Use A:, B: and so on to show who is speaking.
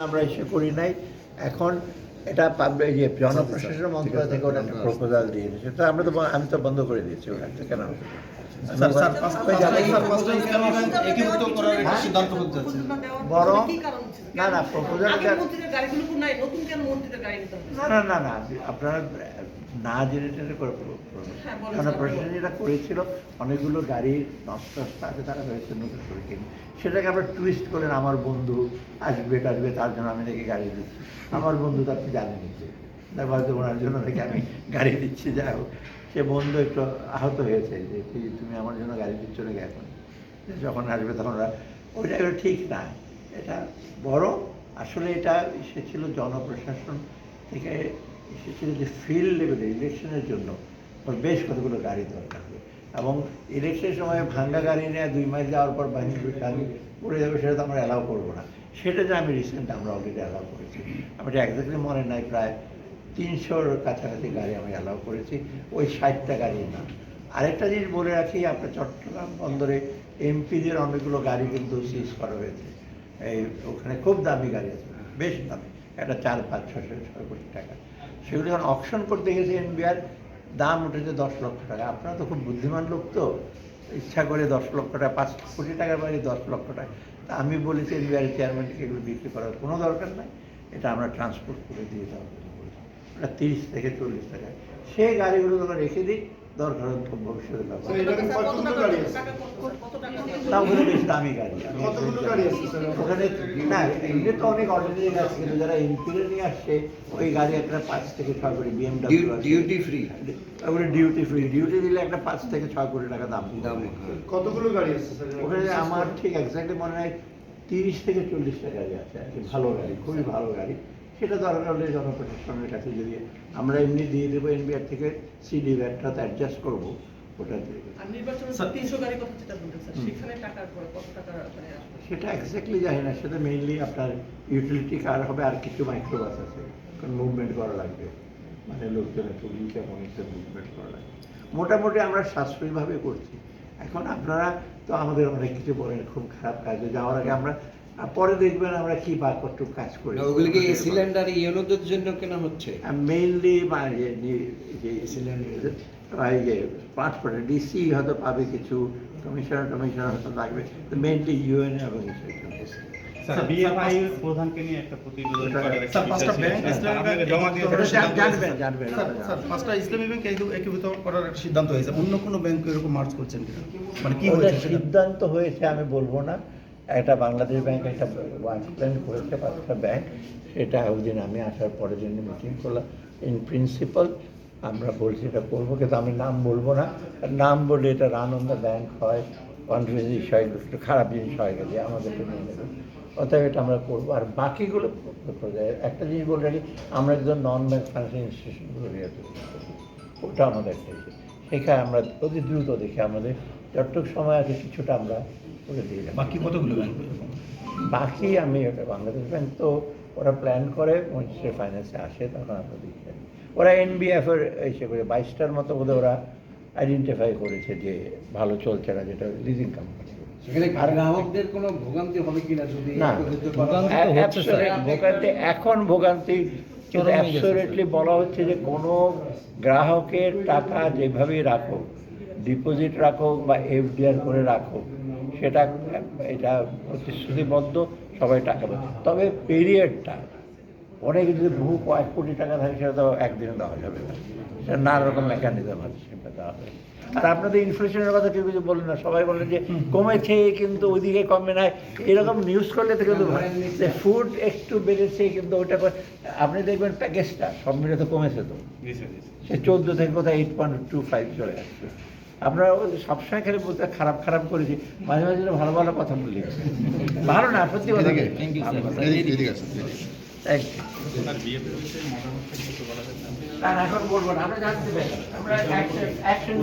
A: আমরা এসে করি নাই। এখন এটা পাবলিক যে জনপ্রশাসন মন্ত্রণালয় থেকে ওটা একটা প্রপোজাল দিয়ে দিয়েছে। তো আমরা তো আমি তো বন্ধ করে দিয়েছি ওটা কেন বরং? না না প্রপোজাল না না না না আপনারা না জেনে টেনে করে প্র-
B: হ্যাঁ,
A: যেটা করেছিল অনেকগুলো গাড়ি নষ্ট আছে তারা হয়েছে নতুন করে কিনে। সেটাকে আমরা টুইস্ট করেন আমার বন্ধু আসবে টাসবে তার জন্য আমি নাকি গাড়ি দিচ্ছি। আমার বন্ধু তো আপনি জানেনি যে তার হয়তো ওনার জন্য নাকি আমি গাড়ি দিচ্ছি যাই হোক। সে বন্ধু একটু আহত হয়েছে যে তুমি আমার জন্য গাড়ি দিচ্ছ নাকি এখন? যখন আসবে তখন ওরা ওইটা ঠিক না। এটা বড় আসলে এটা এসেছিল জনপ্রশাসন থেকে এসেছিল যে ফিল্ড লেভেলে ইলেকশনের জন্য বেশ কতগুলো গাড়ি দরকার হবে। এবং ইলেকশনের সময় ভাঙ্গা গাড়ি নিয়ে, দুই মাস যাওয়ার পর বাহিনী গাড়ি পড়ে যাবে, সেটা তো আমরা অ্যালাউ করব না। সেটা যে আমি রিসেন্ট আমরা অলরেডি অ্যালাউ করেছি। আমি এটা একজাক্টলি মনে নাই, প্রায় তিনশোর কাছাকাছি গাড়ি আমি অ্যালাউ করেছি। ওই ষাটটা গাড়ি না আরেকটা জিনিস বলে রাখি, আপনার চট্টগ্রাম বন্দরে এমপিদের অনেকগুলো গাড়ি কিন্তু সিজ করা হয়েছে। এই ওখানে খুব দামি গাড়ি আছে, বেশ দামি। একটা চার পাঁচ ছশো ছয় কোটি টাকা। সেগুলো যখন অপশন করতে গেছে এনবিআর, দাম উঠেছে দশ লক্ষ টাকা। আপনারা তো খুব বুদ্ধিমান লোক তো। ইচ্ছা করে দশ লক্ষ টাকা, পাঁচ কোটি টাকার বাইরে দশ লক্ষ টাকা। তা আমি বলেছি এনবিআর চেয়ারম্যানকে এগুলো বিক্রি করার কোনো দরকার নাই। এটা আমরা ট্রান্সপোর্ট করে দিয়ে দেওয়া। ওটা তিরিশ থেকে চল্লিশ টাকা। সেই গাড়িগুলো তোমরা রেখে দিই দরকার হলে ভবিষ্যতে ওখানে বেশ দামি গাড়ি? ওখানে না এমনি তো অনেক কিন্তু যারা এমপিরে নিয়ে আসছে ওই গাড়ি একটা পাঁচ থেকে ছয় কোটি বিএমডাব্লিউ
C: ডিউটি ফ্রি
A: ওখানে ডিউটি ফ্রি ডিউটি দিলে একটা পাঁচ থেকে ছয় কোটি টাকা দাম
C: দাম।
D: কতগুলো গাড়ি আছে
A: ওখানে আমার ঠিক এক্স্যাক্টলি মনে হয় তিরিশ থেকে চল্লিশটা গাড়ি আছে আর কি। ভালো গাড়ি খুবই ভালো গাড়ি। সেটা দরকার হলে জনপ্রশাসনের কাছে যদি আমরা এমনি দিয়ে দেবো এনবিআর থেকে সিডি ব্যাগটা তো অ্যাডজাস্ট করব ওটা দিয়ে
B: মানে
A: সেটা এক্স্যাক্টলি জানি না সেটা মেইনলি আপনার ইউটিলিটি কার হবে আর কিছু মাইক্রোবাস আছে কারণ মুভমেন্ট করা লাগবে। মানে লোকজনের একটু উইকে মানুষের মুভমেন্ট করা লাগবে। মোটামুটি আমরা সাশ্রয়ীভাবে করছি। এখন আপনারা তো আমাদের অনেক কিছু বলেন খুব খারাপ কাজে। যাওয়ার আগে আমরা আর পরে দেখবেন আমরা কি বা কত কাজ করি।
C: ওগুলো কি সিলিন্ডার ইয়েলোদের জন্য কেনা হচ্ছে?
A: মেইনলি মানে যে সিলিন্ডার এই যে পাসপোর্টে ডিসি হয়তো পাবে কিছু কমিশনার টমিশনার হয়তো লাগবে মেইনলি ইউএন এবং
E: স্যার বিএফআই প্রধানকে নিয়ে একটা প্রতিবেদন
A: ওটা-
E: করার
D: স্যার, পাঁচটা ব্যাংক ইসলামী ব্যাংক
E: জমা দিয়ে
D: একীভূত করার সিদ্ধান্ত হয়েছে।
A: জানবেন,
D: স্যার,
A: জানবেন।
D: স্যার, পাঁচটা ইসলামী ব্যাংক একীভূত- একীভূত করার একটা সিদ্ধান্ত হয়েছে। অন্য কোনো ব্যাংক এরকম মার্চ করছেন মানে কি হয়েছে
A: সিদ্ধান্ত হয়েছে আমি বলব না। একটা বাংলাদেশ ব্যাংক, একটা প্ল্যান করেছে পাঁচটা ব্যাংক, সেটা ওই আমি আসার পরের দিন মিটিং করলাম। ইন প্রিন্সিপাল আমরা বলছি এটা করব, কিন্তু আমি নাম বলব না। নাম বললে এটা রান অন দ্য ব্যাংক হয় কনফিডেন্স হয়, একটু খারাপ জিনিস হয়ে গেছে আমাদেরকে নিয়ে নেবে অতএব এটা আমরা করব। আর বাকিগুলো একটা জিনিস বলে রাখি, আমরা একজন নন ব্যাংক ফাইন্যান্সিয়াল ইনস্টিটিউশনগুলো ওটা আমাদের একটা। সেখানে আমরা অতি দ্রুত দেখি আমাদের। যতটুক সময় আছে, কিছুটা আমরা করে দিয়ে যাব।
D: বাকি কতগুলো ব্যাংক
A: বাকি আমি ওটা বাংলাদেশ ব্যাংক তো ওরা প্ল্যান করে মজিস্ট্রেট ফাইন্যান্সে আসে তখন আমরা দেখি ওরা এনবিএফ এর এসে করে বাইশটার মতো বোধহয় ওরা আইডেন্টিফাই করেছে যে ভালো চলছে না যেটা লিজিং কোম্পানি
C: কোনো ভোগান্তি হবে কিনা যদি
A: ভোগান্তি এখন ভোগান্তি কিন্তু অ্যাবসোলেটলি বলা হচ্ছে যে কোনো গ্রাহকের টাকা যেভাবেই রাখো ডিপোজিট রাখো বা এফডিআর করে রাখো সেটা এটা প্রতিশ্রুতিবদ্ধ সবাই টাকা পাবে। তবে পিরিয়ডটা অনেক যদি বহু কয়েক কোটি টাকা থাকে সেটা তো একদিনে দেওয়া যাবে না। সেটা নানা রকম মেকানিজম আছে সেটা দেওয়া হবে আর আপনাদের ইনফ্লেশনের কথা কেউ কিছু বললেন না সবাই বললেন যে কমেছে কিন্তু ওইদিকে কমে নাই। এরকম নিউজ করলে তো কিন্তু ফুড একটু বেড়েছে কিন্তু ওইটা আপনি দেখবেন প্যাকেজটা সব মিলে তো কমেছে তো। সে চোদ্দ থেকে কোথায় এইট পয়েন্ট টু ফাইভ চলে আসছে। আপনারা ওই সবসময় খেলে বলতে খারাপ খারাপ করেছি মাঝে মাঝে ভালো ভালো কথা বলি। ভালো না সত্যি কথা না, এখন বলব না আমরা জানতে পারি আমরা অ্যাকশন অ্যাকশন